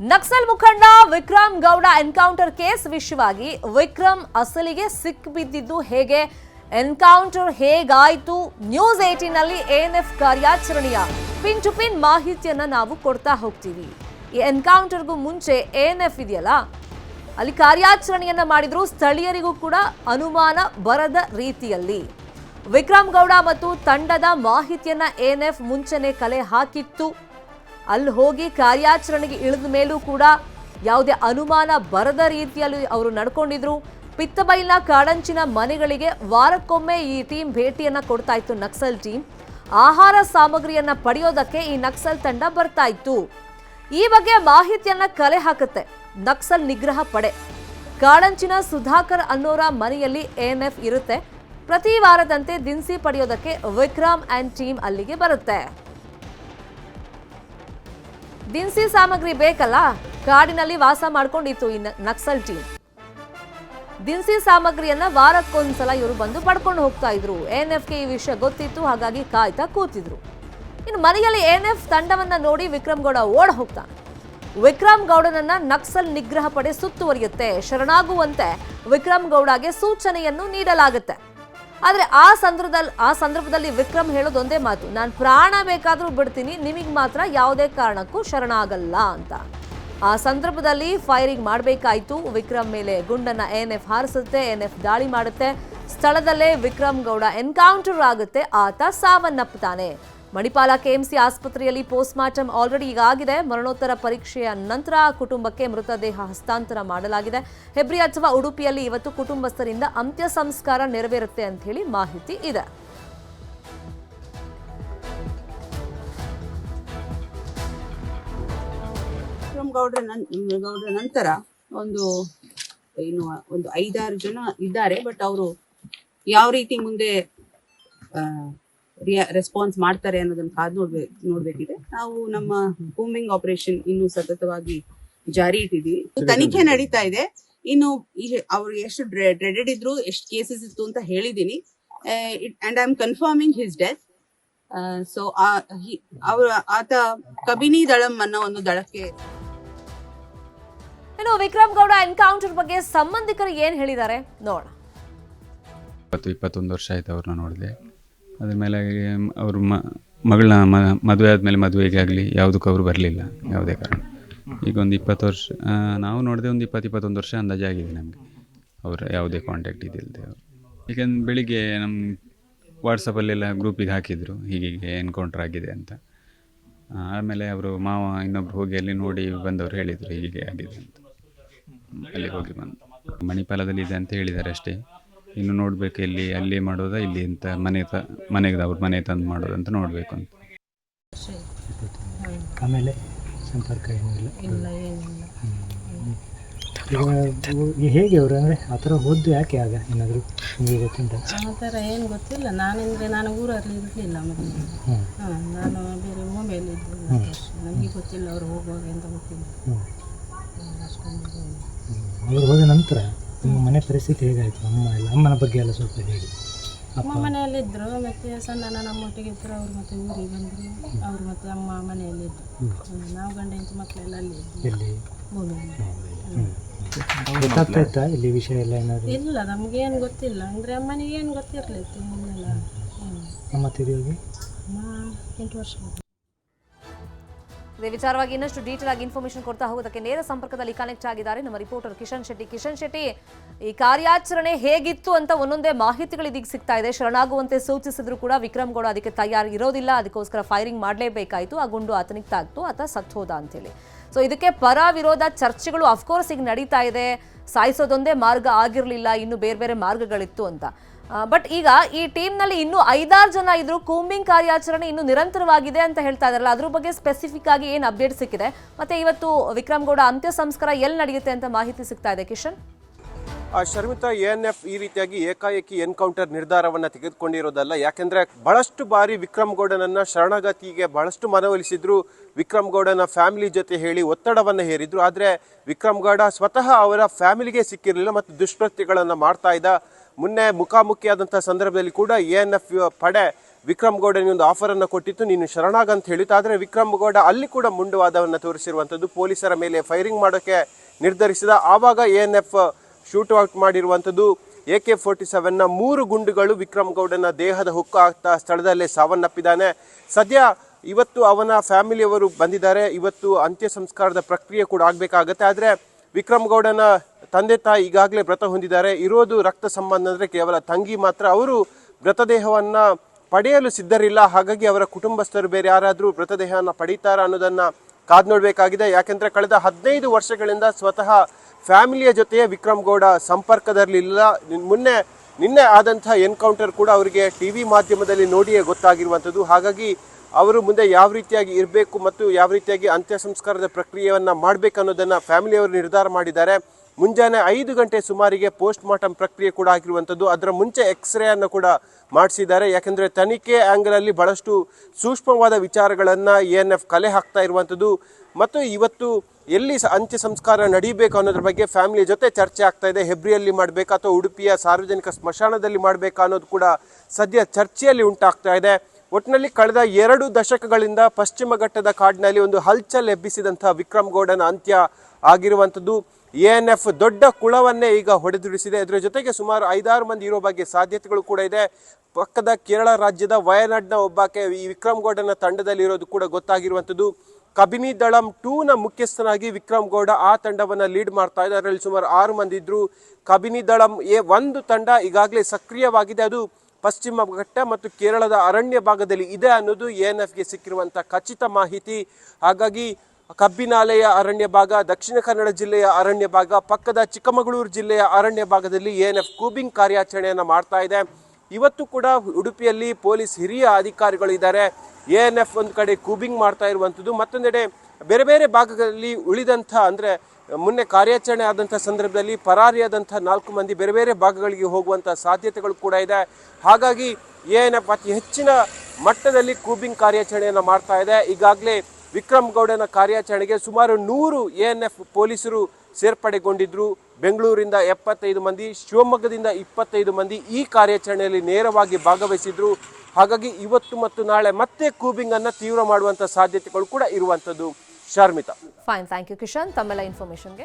ನಕ್ಸಲ್ ಮುಖಂಡ Vikram Gowda encounter case ವಿಷಯವಾಗಿ ವಿಕ್ರಮ್ ಅಸಲಿಗೆ ಸಿಕ್ಬಿದ್ದಿದ್ದು ಹೇಗೆ? ಎನ್ಕೌಂಟರ್ ಹೇಗಾಯಿತು? ನ್ಯೂಸ್ ಏಟೀನ್ ಎನ್ ಎಎನ್ಎಫ್ ಕಾರ್ಯಾಚರಣೆಯ ಪಿನ್ ಟು ಪಿನ್ ಮಾಹಿತಿಯನ್ನ ನಾವು ಕೊಡ್ತಾ ಹೋಗ್ತೀವಿ. ಈ ಎನ್ಕೌಂಟರ್ಗೂ ಮುಂಚೆ ಎಎನ್ಎಫ್ ಇದೆಯಲ್ಲ? ಅಲ್ಲಿ ಕಾರ್ಯಾಚರಣೆಯನ್ನ ಮಾಡಿದ್ರು ಸ್ಥಳೀಯರಿಗೂ ಕೂಡ ಅನುಮಾನ ಬರದ ರೀತಿಯಲ್ಲಿ. ವಿಕ್ರಮ್ ಗೌಡ ಮತ್ತು ತಂಡದ ಮಾಹಿತಿಯನ್ನ ಎಎನ್ಎಫ್ ಮುಂಚೆನೆ ಕಲೆ ಹಾಕಿತ್ತು. ಅಲ್ಲಿ ಹೋಗಿ ಕಾರ್ಯಾಚರಣೆಗೆ ಇಳಿದ ಮೇಲೂ ಕೂಡ ಯಾವುದೇ ಅನುಮಾನ ಬರದ ರೀತಿಯಲ್ಲಿ ಅವರು ನಡ್ಕೊಂಡಿದ್ರು. ಪಿತ್ತಬೈಲ್ನ ಕಾಡಂಚಿನ ಮನೆಗಳಿಗೆ ವಾರಕ್ಕೊಮ್ಮೆ ಈ ಟೀಮ್ ಭೇಟಿಯನ್ನ ಕೊಡ್ತಾ ಇತ್ತು ನಕ್ಸಲ್ ಟೀಮ್. ಆಹಾರ ಸಾಮಗ್ರಿಯನ್ನ ಪಡೆಯೋದಕ್ಕೆ ಈ ನಕ್ಸಲ್ ತಂಡ ಬರ್ತಾ ಇತ್ತು. ಈ ಬಗ್ಗೆ ಮಾಹಿತಿಯನ್ನ ಕಲೆ ಹಾಕುತ್ತೆ ನಕ್ಸಲ್ ನಿಗ್ರಹ ಪಡೆ. ಕಾಡಂಚಿನ ಸುಧಾಕರ್ ಅನ್ನೋರ ಮನೆಯಲ್ಲಿ ಎಎನ್ಎಫ್ ಇರುತ್ತೆ. ಪ್ರತಿ ವಾರದಂತೆ ದಿನಸಿ ಪಡೆಯೋದಕ್ಕೆ ವಿಕ್ರಮ್ ಅಂಡ್ ಟೀಮ್ ಅಲ್ಲಿಗೆ ಬರುತ್ತೆ. ದಿನಸಿ ಸಾಮಗ್ರಿ ಬೇಕಲ್ಲ? ಕಾಡಿನಲ್ಲಿ ವಾಸ ಮಾಡ್ಕೊಂಡಿತ್ತು ಈ ನಕ್ಸಲ್ ಟೀಮ್ ದಿನಸಿ ಸಾಮಗ್ರಿಯನ್ನ ವಾರಕ್ಕೊಂದ್ಸಲ ಇವರು ಬಂದು ಪಡ್ಕೊಂಡು ಹೋಗ್ತಾ ಇದ್ರು. ಕೆ ಈ ವಿಷಯ ಗೊತ್ತಿತ್ತು, ಹಾಗಾಗಿ ಕಾಯ್ತಾ ಕೂತಿದ್ರು. ಇನ್ನು ಮನೆಯಲ್ಲಿ ಎನ್ ಎಫ್ ತಂಡವನ್ನ ನೋಡಿ ವಿಕ್ರಮ್ ಗೌಡ ಓಡ್ ಹೋಗ್ತಾ ವಿಕ್ರಮ್ ಗೌಡನನ್ನ ನಕ್ಸಲ್ ನಿಗ್ರಹ ಪಡೆ ಸುತ್ತುವರಿಯುತ್ತೆ. ಶರಣಾಗುವಂತೆ ವಿಕ್ರಮ್ ಗೌಡಗೆ ಸೂಚನೆಯನ್ನು ನೀಡಲಾಗುತ್ತೆ. ಆದ್ರೆ ಆ ಸಂದರ್ಭದಲ್ಲಿ ಆ ಸಂದರ್ಭದಲ್ಲಿ ವಿಕ್ರಮ್ ಹೇಳೋದೊಂದೇ ಮಾತು. ನಾನು ಪ್ರಾಣ ಬೇಕಾದರೂ ಬಿಡ್ತೀನಿ, ನಿಮಗೆ ಮಾತ್ರ ಯಾವುದೇ ಕಾರಣಕ್ಕೂ ಶರಣಾಗಲ್ಲ ಅಂತ. ಆ ಸಂದರ್ಭದಲ್ಲಿ ಫೈರಿಂಗ್ ಮಾಡಬೇಕಾಯಿತು. ವಿಕ್ರಮ್ ಮೇಲೆ ಗುಂಡನ್ನ ಎನ್ ಎಫ್ ಹಾರಿಸುತ್ತೆ ಎನ್ ಎಫ್ ದಾಳಿ ಮಾಡುತ್ತೆ. ಸ್ಥಳದಲ್ಲೇ ವಿಕ್ರಮ್ ಗೌಡ ಎನ್ಕೌಂಟರ್ ಆಗುತ್ತೆ, ಆತ ಸಾವನ್ನಪ್ಪುತ್ತಾನೆ ಮಣಿಪಾಲ ಕೆಎಂಸಿ ಆಸ್ಪತ್ರೆಯಲ್ಲಿ ಪೋಸ್ಟ್ ಮಾರ್ಟಮ್ ಆಲ್ರೆಡಿ ಈಗ ಆಗಿದೆ. ಮರಣೋತ್ತರ ಪರೀಕ್ಷೆಯ ನಂತರ ಕುಟುಂಬಕ್ಕೆ ಮೃತದೇಹ ಹಸ್ತಾಂತರ ಮಾಡಲಾಗಿದೆ. ಹೆಬ್ರಿ ಅಥವಾ ಉಡುಪಿಯಲ್ಲಿ ಇವತ್ತು ಕುಟುಂಬಸ್ಥರಿಂದ ಅಂತ್ಯ ಸಂಸ್ಕಾರ ನೆರವೇರುತ್ತೆ ಅಂತ ಹೇಳಿ ಮಾಹಿತಿ ಇದೆ. ಗೌಡ್ರ ಗೌಡ್ರ ನಂತರ ಒಂದು ಏನು, ಒಂದು ಐದಾರು ಜನ ಇದ್ದಾರೆ. ಬಟ್ ಅವರು ಯಾವ ರೀತಿ ಮುಂದೆ ರೆಸ್ಪಾನ್ಸ್ ಮಾಡ್ತಾರೆ ಅನ್ನೋದನ್ನ ಕಾದ್ ನೋಡ್ಬೇಕು ನೋಡ್ಬೇಕಿದೆ. ನಾವು ನಮ್ಮ ಕೂಂಬಿಂಗ್ ಆಪರೇಷನ್ ಇನ್ನು ಸತತವಾಗಿ ಜಾರಿ ಇಟ್ಟಿದೀವಿ ತನಿಖೆ ನಡೀತಾ ಇದೆ. ಇನ್ನು ಅವ್ರು ಎಷ್ಟು ಡ್ರೆಡೆಡ್ ಇದ್ರು ಎಷ್ಟು ಕೇಸಸ್ ಇತ್ತು ಅಂತ ಹೇಳಿದೀನಿ and I am confirming his death so ಅವರು ಆತ ಕಬಿನಿ ದಳಂ ಅನ್ನೋ ಒಂದು ದಳಕ್ಕೆ ಇನ್ನು ವಿಕ್ರಮ್ ಗೌಡ ಎನ್ಕೌಂಟರ್ ಬಗ್ಗೆ ಸಂಬಂಧಿಕರು ಏನ್ ಹೇಳಿದ್ದಾರೆ? ನೋಡೋಣ. ಇಪ್ಪತ್ತು ಇಪ್ಪತ್ತೊಂದು ವರ್ಷ ಆಯ್ತು ಅವ್ರನ್ನ ನೋಡಿದೆ. ಅದ್ರ ಮೇಲೆ ಅವ್ರ ಮಗಳನ್ನ ಮದುವೆ ಆದಮೇಲೆ ಮದುವೆಗೆ ಆಗಲಿ, ಯಾವುದಕ್ಕೂ ಅವರು ಬರಲಿಲ್ಲ, ಯಾವುದೇ ಕಾರಣ. ಈಗ ಒಂದು ಇಪ್ಪತ್ತು ವರ್ಷ ನಾವು ನೋಡಿದೆ ಒಂದು ಇಪ್ಪತ್ತು, ಇಪ್ಪತ್ತೊಂದು ವರ್ಷ ಅಂದಾಜಾಗಿದೆ ನಮಗೆ. ಅವರ ಯಾವುದೇ ಕಾಂಟ್ಯಾಕ್ಟ್ ಇದಿಲ್ಲದೆ ಅವರು. ಈಗ ಬೆಳಿಗ್ಗೆ ನಮ್ಮ ವಾಟ್ಸಪ್ಪಲ್ಲೆಲ್ಲ ಗ್ರೂಪಿಗೆ ಹಾಕಿದರು, ಹೀಗೀಗೆ ಎನ್ಕೌಂಟ್ರ್ ಆಗಿದೆ ಅಂತ. ಆಮೇಲೆ ಅವರು ಮಾವ ಇನ್ನೊಬ್ರು ಹೋಗಿ ಅಲ್ಲಿ ನೋಡಿ ಬಂದವರು ಹೇಳಿದರು ಹೀಗೆ ಆಗಿದೆ ಅಂತ. ಅಲ್ಲಿಗೆ ಹೋಗಿ ಬಂದು. ಮಣಿಪಾಲದಲ್ಲಿ ಇದೆ ಅಂತ ಹೇಳಿದ್ದಾರೆ ಅಷ್ಟೇ. ಇನ್ನು ನೋಡಬೇಕು ಇಲ್ಲಿ ಅಲ್ಲಿ ಮಾಡೋದಾ ಇಲ್ಲಿ ಅಂತ ಮನೆ ತ ಮನೆಗೆ ಅವ್ರ ಮನೆ ತಂದು ಮಾಡೋದಂತ ನೋಡಬೇಕು ಅಂತ. ಆಮೇಲೆ ಸಂಪರ್ಕ ಏನೂ ಇಲ್ಲ. ಏನಿಲ್ಲ. ಈಗ ಹೇಗೆ ಅವರು ಅಂದರೆ ಆ ಥರ ಓದ್ದು ಯಾಕೆ ಆಗ ಏನಾದರೂ ನಿಮಗೆ ಗೊತ್ತುಂಟ? ಆ ಥರ ಏನು ಗೊತ್ತಿಲ್ಲ. ನಾನೆಂದರೆ ನಾನು ಊರಲ್ಲಿ ಇರಲಿಲ್ಲ ಮತ್ತೆ. ಹಾಂ ನಾನು ಬೇರೆ ಮೊಬೈಲ್ ಇದ್ದು ನನಗೆ ಗೊತ್ತಿಲ್ಲ ಅವರು ಹೋಗುವಾಗ ಎಂತ ಗೊತ್ತಿಲ್ಲ. ಅಷ್ಟೊಂದು ಅವರು ಹೋದ ನಂತರ? ನಿಮ್ಮ ಮನೆ ಪರಿಸ್ಥಿತಿ ಹೇಗಾಯಿತು? ಅಮ್ಮ ಎಲ್ಲ ಅಮ್ಮನ ಬಗ್ಗೆ ಎಲ್ಲ ಸ್ವಲ್ಪ ಹೇಳಿ. ಅಮ್ಮ ಮನೆಯಲ್ಲಿದ್ದರು ಮತ್ತು ಸಣ್ಣ ನಮ್ಮೊಟ್ಟಿಗೆ ಇದ್ದರು ಅವ್ರು ಮತ್ತೆ ಊರಿಗೆ ಬಂದರು. ಅವ್ರು ಮತ್ತೆ ಅಮ್ಮ ಮನೆಯಲ್ಲಿದ್ದರು ನಾವು ಗಂಡ ಹೆಂಡತಿ ಮಕ್ಕಳೆಲ್ಲ ಅಲ್ಲಿ ಇಲ್ಲಿ ಎಲ್ಲಿ? ಗೊತ್ತಾಗ್ತಾ ಇಲ್ಲಿ ವಿಷಯ ಎಲ್ಲ ಏನಾದ್ರು? ಇಲ್ಲ ನಮಗೇನು ಗೊತ್ತಿಲ್ಲ. ಅಂದ್ರೆ ಅಮ್ಮನಿಗೆ ಏನು ಗೊತ್ತಿರಲಿತ್ತು ಅಮ್ಮ ತಿರುಗಿ? ಅಮ್ಮ ಎಂಟು ವರ್ಷ. ಇದೇ ವಿಚಾರವಾಗಿ ಇನ್ನಷ್ಟು ಡೀಟೇಲ್ ಆಗಿ ಇನ್ಫಾರ್ಮೇಶನ್ ಕೊಡ್ತಾ ಹೋಗೋದಕ್ಕೆ ನೇರ ಸಂಪರ್ಕದಲ್ಲಿ ಕನೆಕ್ಟ್ ಆಗಿದ್ದಾರೆ ನಮ್ಮ ರಿಪೋರ್ಟರ್ ಕಿಶನ್ ಶೆಟ್ಟಿ. ಕಿಶನ್ ಶೆಟ್ಟಿ, ಈ ಕಾರ್ಯಾಚರಣೆ ಹೇಗಿತ್ತು ಅಂತ ಒಂದೊಂದೇ ಮಾಹಿತಿಗಳು ಇದೀಗ ಸಿಗ್ತಾ ಇದೆ. ಶರಣಾಗುವಂತೆ ಸೂಚಿಸಿದ್ರು ಕೂಡ ವಿಕ್ರಮ್ ಗೌಡ ಅದಕ್ಕೆ ತಯಾರಿ ಇರೋದಿಲ್ಲ ಅದಕ್ಕೋಸ್ಕರ ಫೈರಿಂಗ್ ಮಾಡಲೇಬೇಕಾಯಿತು. ಆ ಗುಂಡು ಆತನಿಗೆ ತಾಗ್ತು ಆತ ಸತ್ತೋದ ಅಂತೇಳಿ. ಸೊ ಇದಕ್ಕೆ ಪರ ವಿರೋಧ ಚರ್ಚೆಗಳು ಅಫ್ಕೋರ್ಸ್ ಈಗ ನಡೀತಾ ಇದೆ. ಸಾಯಿಸೋದೊಂದೇ ಮಾರ್ಗ ಆಗಿರಲಿಲ್ಲ. ಇನ್ನು ಬೇರೆ ಬೇರೆ ಮಾರ್ಗಗಳಿತ್ತು ಅಂತ. ಬಟ್ ಈಗ ಈ ಟೀಮ್ನಲ್ಲಿ ಇನ್ನೂ ಐದಾರು ಜನ ಇದ್ರು. ಕೂಂಬಿಂಗ್ ಕಾರ್ಯಾಚರಣೆ ಇನ್ನು ನಿರಂತರವಾಗಿದೆ ಅಂತ ಹೇಳ್ತಾ ಇದಾರಲ್ಲ ಅದ್ರ ಬಗ್ಗೆ ಸ್ಪೆಸಿಫಿಕ್ ಆಗಿ ಏನು ಅಪ್ಡೇಟ್ ಸಿಕ್ಕಿದೆ? ಮತ್ತೆ ಇವತ್ತು ವಿಕ್ರಮ್ ಗೌಡ ಅಂತ್ಯ ಸಂಸ್ಕಾರ ಎಲ್ಲಿ ನಡೆಯುತ್ತೆ ಅಂತ ಮಾಹಿತಿ ಸಿಗ್ತಾ ಇದೆ, ಕಿಶನ್? ಶರ್ಮಿತಾ ಎನ್ ಎಫ್ ಈ ರೀತಿಯಾಗಿ ಏಕಾಏಕಿ ಎನ್ಕೌಂಟರ್ ನಿರ್ಧಾರವನ್ನು ತೆಗೆದುಕೊಂಡಿರೋದಲ್ಲ. ಯಾಕೆಂದ್ರೆ ಬಹಳಷ್ಟು ಬಾರಿ ವಿಕ್ರಮ್ ಗೌಡನನ್ನ ಶರಣಗತಿಗೆ ಬಹಳಷ್ಟು ಮನವೊಲಿಸಿದ್ರು. ವಿಕ್ರಮ್ ಗೌಡನ ಫ್ಯಾಮಿಲಿ ಜೊತೆ ಹೇಳಿ ಒತ್ತಡವನ್ನು ಹೇರಿದ್ರು. ಆದ್ರೆ ವಿಕ್ರಮ್ ಗೌಡ ಸ್ವತಃ ಅವರ ಫ್ಯಾಮಿಲಿಗೆ ಸಿಕ್ಕಿರಲಿಲ್ಲ ಮತ್ತು ದುಷ್ಕೃತ್ಯಗಳನ್ನ ಮಾಡ್ತಾ ಇದ್ದ. ಮೊನ್ನೆ ಮುಖಾಮುಖಿಯಾದಂಥ ಸಂದರ್ಭದಲ್ಲಿ ಕೂಡ ಎ ಎನ್ ಎಫ್ ಪಡೆ ವಿಕ್ರಮ್ ಗೌಡನಿಗೆ ಒಂದು ಆಫರ್ ಅನ್ನು ಕೊಟ್ಟಿತ್ತು. ನೀನು ಶರಣಾಗ ಅಂತ ಹೇಳಿತ್ತು. ಆದರೆ ವಿಕ್ರಮ್ ಗೌಡ ಅಲ್ಲಿ ಕೂಡ ಮುಂಡುವಾದವನ್ನು ತೋರಿಸಿರುವಂಥದ್ದು ಪೊಲೀಸರ ಮೇಲೆ ಫೈರಿಂಗ್ ಮಾಡೋಕ್ಕೆ ನಿರ್ಧರಿಸಿದ. ಆವಾಗ A N F shoot out ಮಾಡಿರುವಂಥದ್ದು ಎ ಕೆ ಫೋರ್ಟಿ ಸೆವೆನ್ನ ಮೂರು ಗುಂಡುಗಳು ವಿಕ್ರಮ್ ಗೌಡನ ದೇಹದ ಹುಕ್ಕು ಆಗ್ತಾ ಸ್ಥಳದಲ್ಲೇ ಸಾವನ್ನಪ್ಪಿದ್ದಾನೆ. ಸದ್ಯ ಇವತ್ತು ಅವನ ಫ್ಯಾಮಿಲಿಯವರು ಬಂದಿದ್ದಾರೆ. ಇವತ್ತು ಅಂತ್ಯ ಸಂಸ್ಕಾರದ ಪ್ರಕ್ರಿಯೆ ಕೂಡ ಆಗಬೇಕಾಗತ್ತೆ. ಆದರೆ ವಿಕ್ರಮ್ ಗೌಡನ ತಂದೆ ತಾಯಿ ಈಗಾಗಲೇ ವ್ರತ ಹೊಂದಿದ್ದಾರೆ. ಇರೋದು ರಕ್ತ ಸಂಬಂಧ ಅಂದರೆ ಕೇವಲ ತಂಗಿ ಮಾತ್ರ. ಅವರು ಮೃತದೇಹವನ್ನು ಪಡೆಯಲು ಸಿದ್ಧರಿಲ್ಲ. ಹಾಗಾಗಿ ಅವರ ಕುಟುಂಬಸ್ಥರು ಬೇರೆ ಯಾರಾದರೂ ಮೃತದೇಹವನ್ನು ಪಡೀತಾರ ಅನ್ನೋದನ್ನು ಕಾದ್ ನೋಡಬೇಕಾಗಿದೆ. ಯಾಕೆಂದರೆ ಕಳೆದ ಹದಿನೈದು ವರ್ಷಗಳಿಂದ ಸ್ವತಃ ಫ್ಯಾಮಿಲಿಯ ಜೊತೆಯೇ ವಿಕ್ರಮ್ ಗೌಡ ಸಂಪರ್ಕದಲ್ಲಿಲ್ಲ. ಮುನ್ನೆ, ನಿನ್ನೆ ಆದಂತಹ ಎನ್ಕೌಂಟರ್ ಕೂಡ ಅವರಿಗೆ ಟಿ ವಿ ಮಾಧ್ಯಮದಲ್ಲಿ ನೋಡಿಯೇ ಗೊತ್ತಾಗಿರುವಂಥದ್ದು. ಹಾಗಾಗಿ ಅವರು ಮುಂದೆ ಯಾವ ರೀತಿಯಾಗಿ ಇರಬೇಕು ಮತ್ತು ಯಾವ ರೀತಿಯಾಗಿ ಅಂತ್ಯ ಸಂಸ್ಕಾರದ ಪ್ರಕ್ರಿಯೆಯನ್ನು ಮಾಡಬೇಕು ಅನ್ನೋದನ್ನು ಫ್ಯಾಮಿಲಿಯವರು ನಿರ್ಧಾರ ಮಾಡಿದ್ದಾರೆ. ಮುಂಜಾನೆ ಐದು ಗಂಟೆ ಸುಮಾರಿಗೆ ಪೋಸ್ಟ್ ಮಾರ್ಟಮ್ ಪ್ರಕ್ರಿಯೆ ಕೂಡ ಆಗಿರುವಂಥದ್ದು ಅದರ ಮುಂಚೆ ಎಕ್ಸ್ರೇಯನ್ನು ಕೂಡ ಮಾಡಿಸಿದ್ದಾರೆ. ಯಾಕೆಂದರೆ ತನಿಖೆ ಆ್ಯಂಗಲಲ್ಲಿ ಬಹಳಷ್ಟು ಸೂಕ್ಷ್ಮವಾದ ವಿಚಾರಗಳನ್ನು ಎ ಎನ್ ಎಫ್ ಕಲೆ ಹಾಕ್ತಾ ಇರುವಂಥದ್ದು ಮತ್ತು ಇವತ್ತು ಎಲ್ಲಿ ಅಂತ್ಯ ಸಂಸ್ಕಾರ ನಡೀಬೇಕು ಅನ್ನೋದ್ರ ಬಗ್ಗೆ ಫ್ಯಾಮಿಲಿ ಜೊತೆ ಚರ್ಚೆ ಆಗ್ತಾ ಇದೆ. ಹೆಬ್ರಿಯಲ್ಲಿ ಮಾಡಬೇಕಾ ಅಥವಾ ಉಡುಪಿಯ ಸಾರ್ವಜನಿಕ ಸ್ಮಶಾನದಲ್ಲಿ ಮಾಡಬೇಕಾ ಅನ್ನೋದು ಕೂಡ ಸದ್ಯ ಚರ್ಚೆಯಲ್ಲಿ ಉಂಟಾಗ್ತಾ ಇದೆ. ಒಟ್ಟಿನಲ್ಲಿ ಕಳೆದ ಎರಡು ದಶಕಗಳಿಂದ ಪಶ್ಚಿಮ ಘಟ್ಟದ ಕಾಡಿನಲ್ಲಿ ಒಂದು ಹಲ್ಚಲ್ ಎಬ್ಬಿಸಿದಂತಹ ವಿಕ್ರಮ್ ಗೌಡನ ಅಂತ್ಯ ಆಗಿರುವಂಥದ್ದು. ಎ ಎನ್ ಎಫ್ ದೊಡ್ಡ ಕುಳವನ್ನೇ ಈಗ ಹೊಡೆದುಡಿಸಿದೆ ಅದರ ಜೊತೆಗೆ ಸುಮಾರು ಐದಾರು ಮಂದಿ ಇರೋ ಬಗ್ಗೆ ಸಾಧ್ಯತೆಗಳು ಕೂಡ ಇದೆ. ಪಕ್ಕದ ಕೇರಳ ರಾಜ್ಯದ ವಯನಾಡ್ನ ಒಬ್ಬಾಕೆ ಈ ವಿಕ್ರಮ್ ಗೌಡನ ತಂಡದಲ್ಲಿ ಇರೋದು ಕೂಡ ಗೊತ್ತಾಗಿರುವಂಥದ್ದು. ಕಬಿನಿ ದಳಂ ಟೂನ ಮುಖ್ಯಸ್ಥನಾಗಿ ವಿಕ್ರಮ್ ಗೌಡ ಆ ತಂಡವನ್ನು ಲೀಡ್ ಮಾಡ್ತಾ ಇದೆ ಅದರಲ್ಲಿ ಸುಮಾರು ಆರು ಮಂದಿ ಇದ್ರು. ಕಬಿನಿ ದಳಂ ಎ ಒಂದು ತಂಡ ಈಗಾಗಲೇ ಸಕ್ರಿಯವಾಗಿದೆ. ಅದು ಪಶ್ಚಿಮ ಘಟ್ಟ ಮತ್ತು ಕೇರಳದ ಅರಣ್ಯ ಭಾಗದಲ್ಲಿ ಇದೆ ಅನ್ನೋದು ಎ ಎನ್ ಎಫ್ಗೆ ಸಿಕ್ಕಿರುವಂಥ ಖಚಿತ ಮಾಹಿತಿ. ಹಾಗಾಗಿ ಕಬ್ಬಿನಾಲೆಯ ಅರಣ್ಯ ಭಾಗ, ದಕ್ಷಿಣ ಕನ್ನಡ ಜಿಲ್ಲೆಯ ಅರಣ್ಯ ಭಾಗ, ಪಕ್ಕದ ಚಿಕ್ಕಮಗಳೂರು ಜಿಲ್ಲೆಯ ಅರಣ್ಯ ಭಾಗದಲ್ಲಿ ಎ ಎನ್ ಎಫ್ ಕೂಬಿಂಗ್ ಕಾರ್ಯಾಚರಣೆಯನ್ನು ಮಾಡ್ತಾ ಇದೆ. ಇವತ್ತು ಕೂಡ ಉಡುಪಿಯಲ್ಲಿ ಪೊಲೀಸ್ ಹಿರಿಯ ಅಧಿಕಾರಿಗಳು ಇದ್ದಾರೆ. ಎ ಎನ್ ಎಫ್ ಒಂದು ಕಡೆ ಕೂಬಿಂಗ್ ಮಾಡ್ತಾ ಇರುವಂಥದ್ದು, ಮತ್ತೊಂದೆಡೆ ಬೇರೆ ಬೇರೆ ಭಾಗಗಳಲ್ಲಿ ಉಳಿದಂಥ ಅಂದರೆ ಮೊನ್ನೆ ಕಾರ್ಯಾಚರಣೆ ಆದಂಥ ಸಂದರ್ಭದಲ್ಲಿ ಪರಾರಿಯಾದಂಥ ನಾಲ್ಕು ಮಂದಿ ಬೇರೆ ಬೇರೆ ಭಾಗಗಳಿಗೆ ಹೋಗುವಂಥ ಸಾಧ್ಯತೆಗಳು ಕೂಡ ಇದೆ. ಹಾಗಾಗಿ ಎಫ್ ಅತಿ ಹೆಚ್ಚಿನ ಮಟ್ಟದಲ್ಲಿ ಕೂಬಿಂಗ್ ಕಾರ್ಯಾಚರಣೆಯನ್ನು ಮಾಡ್ತಾ ಇದೆ. ಈಗಾಗಲೇ ವಿಕ್ರಮ್ ಗೌಡನ ಕಾರ್ಯಾಚರಣೆಗೆ ಸುಮಾರು ನೂರು ಎ ಎನ್ ಎಫ್ ಪೊಲೀಸರು ಸೇರ್ಪಡೆಗೊಂಡಿದ್ದರು ಬೆಂಗಳೂರಿಂದ ಎಪ್ಪತ್ತೈದು ಮಂದಿ, ಶಿವಮೊಗ್ಗದಿಂದ ಇಪ್ಪತ್ತೈದು ಮಂದಿ ಈ ಕಾರ್ಯಾಚರಣೆಯಲ್ಲಿ ನೇರವಾಗಿ ಭಾಗವಹಿಸಿದ್ರು. ಹಾಗಾಗಿ ಇವತ್ತು ಮತ್ತು ನಾಳೆ ಮತ್ತೆ ಕೂಬಿಂಗನ್ನು ತೀವ್ರ ಮಾಡುವಂಥ ಸಾಧ್ಯತೆಗಳು ಕೂಡ ಇರುವಂತದ್ದು Sharmita. Fine thank you Kishan ತಮ್ಮೆಲ್ಲ ಇನ್ಫಾರ್ಮೇಶನ್ಗೆ